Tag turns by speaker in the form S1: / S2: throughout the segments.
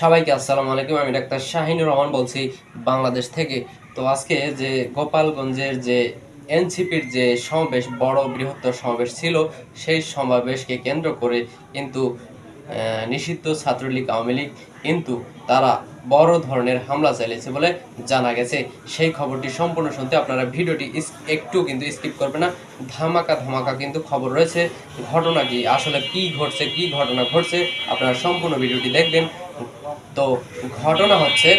S1: সবাইকে আসসালামু আলাইকুম, আমি ডাক্তার শাহিনুর রহমান বলছি বাংলাদেশ থেকে। তো আজকে যে গোপালগঞ্জের যে এনসিপির যে সমাবেশ, বড় বৃহত্তর সমাবেশ ছিল, সেই সমাবেশকে কেন্দ্র করে কিন্তু নিষিদ্ধ ছাত্রলীগ, আওয়ামী লীগ কিন্তু তারা বড় ধরনের হামলা চালিয়েছে বলে জানা গেছে। সেই খবরটি সম্পূর্ণ শুনতে আপনারা ভিডিওটি একটু কিন্তু স্কিপ করবে না। ধামাকা ধামাকা কিন্তু খবর রয়েছে। ঘটনা কি, আসলে কি ঘটছে, কি ঘটনা ঘটছে, আপনারা সম্পূর্ণ ভিডিওটি দেখবেন। তো ঘটনা হচ্ছে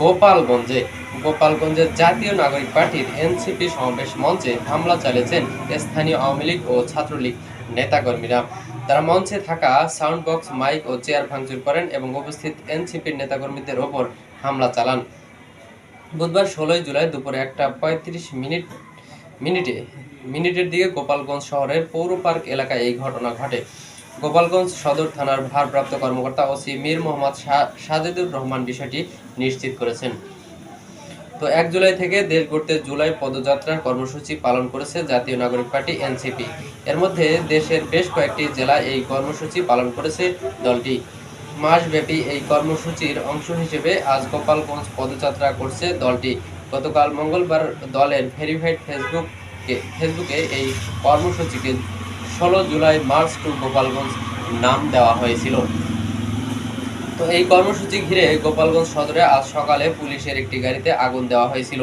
S1: গোপালগঞ্জে। গোপালগঞ্জের জাতীয় নাগরিক পার্টির এনসিপি সমাবেশ মঞ্চে হামলা চালিয়েছেন স্থানীয় আওয়ামী লীগ ও ছাত্রলীগ নেতাকর্মীরা। তারা মঞ্চে থাকা সাউন্ড বক্স মাইক ও চেয়ার ভাঙচুর করেন এবং উপস্থিত এনসিপির নেতাকর্মীদের ওপর হামলা চালান। বুধবার ষোলোই জুলাই দুপুরে একটা পঁয়ত্রিশ মিনিট, মিনিটে, মিনিটের দিকে গোপালগঞ্জ শহরের পৌর পার্ক এলাকায় এই ঘটনা ঘটে। গোপালগঞ্জ সদর থানার ভারপ্রাপ্ত কর্মকর্তা ওসি মীর মোহাম্মদ সাজেদুর রহমান বিষয়টি নিশ্চিত করেছেন। তো এক জুলাই থেকে দেশ গড়তে জুলাই পদযাত্রার কর্মসূচি পালন করেছে জাতীয় নাগরিক পার্টি, এনসিপি। এর মধ্যে দেশের বেশ কয়েকটি জেলায় এই কর্মসূচি পালন করেছে দলটি। মাসব্যাপী এই কর্মসূচির অংশ হিসেবে আজ গোপালগঞ্জ পদযাত্রা করছে দলটি। গতকাল মঙ্গলবার দলের ভেরিফাইড ফেসবুক ফেসবুকে এই কর্মসূচিকে ষোলো জুলাই মার্চ টু গোপালগঞ্জ নাম দেওয়া হয়েছিল। তো এই কর্মসূচি ঘিরে গোপালগঞ্জ সদরে আজ সকালে পুলিশের একটি গাড়িতে আগুন দেওয়া হয়েছিল।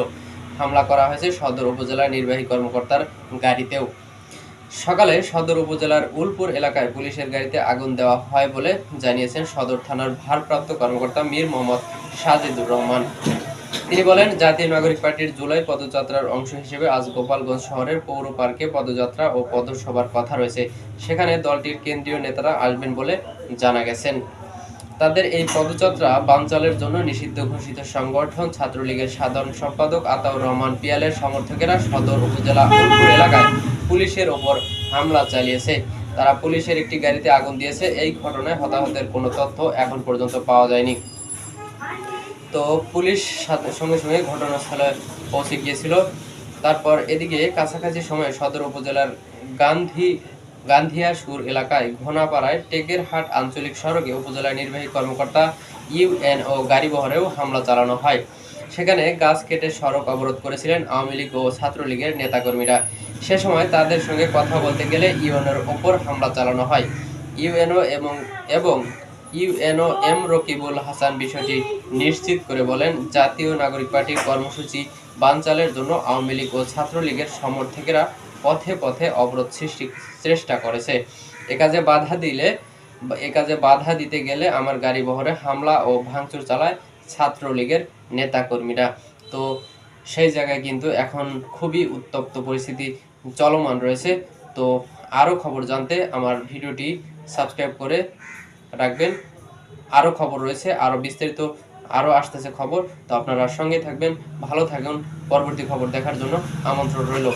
S1: হামলা করা হয়েছে সদর উপজেলার নির্বাহী কর্মকর্তার গাড়িতেও। সকালে সদর উপজেলার উলপুর এলাকায় পুলিশের গাড়িতে আগুন দেওয়া হয় বলে জানিয়েছেন সদর থানার ভারপ্রাপ্ত কর্মকর্তা মীর মোহাম্মদ সাজিদুর রহমান। তিনি বলেন, জাতীয় নাগরিক পার্টির জুলাই পদযাত্রার অংশ হিসেবে আজ গোপালগঞ্জ শহরের পৌর পার্কে পদযাত্রা ও পদসভার কথা রয়েছে। সেখানে দলটির কেন্দ্রীয় নেতারা আসবেন বলে জানা গেছেন। তাদের এই পদযাত্রা বানচালের জন্য নিষিদ্ধ ঘোষিত সংগঠন, ছাত্রলীগের সাধারণ সম্পাদক আতাউর রহমান পিয়ালের সমর্থকেরা সদর উপজেলা এলাকায় পুলিশের ওপর হামলা চালিয়েছে। তারা পুলিশের একটি গাড়িতে আগুন দিয়েছে। এই ঘটনায় হতাহতের কোনো তথ্য এখন পর্যন্ত পাওয়া যায়নি। তো পুলিশ সাথে সঙ্গে সঙ্গে ঘটনাস্থলে পৌঁছে গিয়েছিল। তারপর এদিকে কাছাকাছি সময়ে সদর উপজেলার গান্ধী, গান্ধিয়াসুর এলাকায় ঘোনাপাড়ায় টেকের হাট আঞ্চলিক সড়কে উপজেলা নির্বাহী কর্মকর্তা ইউএনও গাড়িবহরেও হামলা চালানো হয়। সেখানে গাছ কেটে সড়ক অবরোধ করেছিলেন আওয়ামী লীগ ও ছাত্রলীগের নেতাকর্মীরা। সে সময় তাদের সঙ্গে কথা বলতে গেলে ইউএনওর ওপর হামলা চালানো হয়। ইউএনও এবং এবং ইউএনও এম রকিবুল হাসান বিষয়টি নিশ্চিত করে বলেন, জাতীয় নাগরিক পার্টির কর্মসূচি বানচালের জন্য আওয়ামী লীগ ও ছাত্রলীগের সমর্থকেরা পথে পথে অবরোধ সৃষ্টি চেষ্টা করেছে। এ কাজে বাধা দিলে বা এ কাজে বাধা দিতে গেলে আমার গাড়ি বহরে হামলা ও ভাঙচুর চালায় ছাত্রলীগের নেতাকর্মীরা। তো সেই জায়গায় কিন্তু এখন খুবই উত্তপ্ত পরিস্থিতি চলমান রয়েছে। তো আরও খবর জানতে আমার ভিডিওটি সাবস্ক্রাইব করে রাখবেন। আরও খবর রয়েছে আরও বিস্তারিত আরও আসতেছে খবর। তো আপনারা সঙ্গে থাকবেন, ভালো থাকুন। পরবর্তী খবর দেখার জন্য আমন্ত্রণ রইল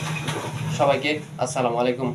S1: সবাইকে। আসসালামু আলাইকুম।